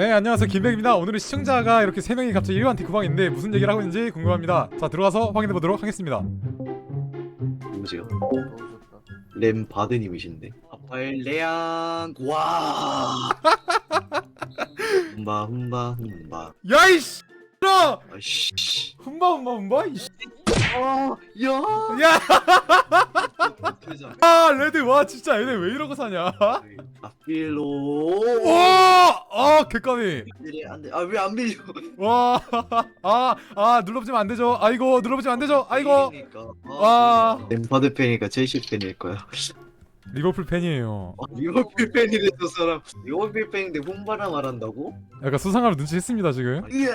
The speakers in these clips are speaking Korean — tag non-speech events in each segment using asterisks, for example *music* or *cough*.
네 안녕하세요. 김백입니다. 오늘은 시청자가 이렇게 3명이 갑자기 일반티 구방인데 무슨 얘기를 하고 있는지 궁금합니다. 자 들어가서 확인해 보도록 하겠습니다. 누구세요? 램 바드님이신데. 레양. 와. *laughs* 흠바 흠바 흠바. 야이씨 야 아이씨. 흠바 흠바 흠바 이씨. 아야. 야. 퇴장 *laughs* 아, 레드 와 진짜 얘네 왜 이러고 사냐? 아필로. 와 아 개까미 안돼. 아 왜 안 빌려? 와 아 아 눌러보시면 안 되죠. 아이고 눌러보시면 안 되죠. 아이고 와. 와 램파드 팬이니까 첼시 팬일 거야. 리버풀 팬이에요. 아, 리버풀 팬이래 저 사람. 리버풀 팬인데 홈바라 말한다고? 약간 수상함을 눈치챘습니다 지금. 이야.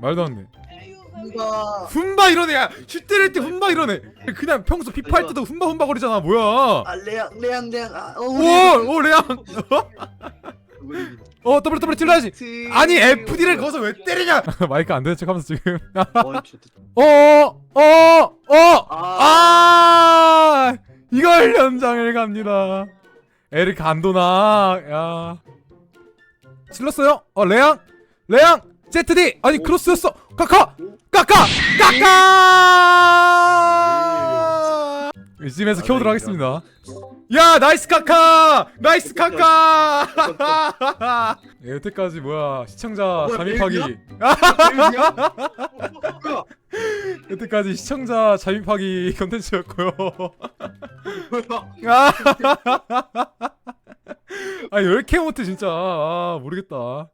말도 안돼. 홈바. 훈바 이러네. 야 슛 때릴 때 훈바 이러네. 그냥 평소 피파 할 때도 훈바 훈바 거리잖아 뭐야. 아 레양 레양 레양 아, 어, 오오 레앙. 우리 *laughs* 어 더블 더블 찔러야지. 트- 아니 FD를 거기서 왜 때리냐? *laughs* 마이크 안 되는 척하면서 지금. *laughs* 어, 좋다. 어어어아. 아, 이걸 연장을 갑니다. 에릭 안도나. 야. 찔렀어요? 어 레앙? 레앙? ZD 아니 오. 크로스였어. 카카! 카카! 카카 이쯤에서 켜오도록 하겠습니다. 야 나이스 카카! 나이스 카카! 예, *laughs* 여태까지 뭐야 시청자 뭐야, 잠입하기? *laughs* 여태까지 시청자 잠입하기 컨텐츠였고요. 뭐야? *laughs* 아, 아니 왜 이렇게 못해 진짜? 아 모르겠다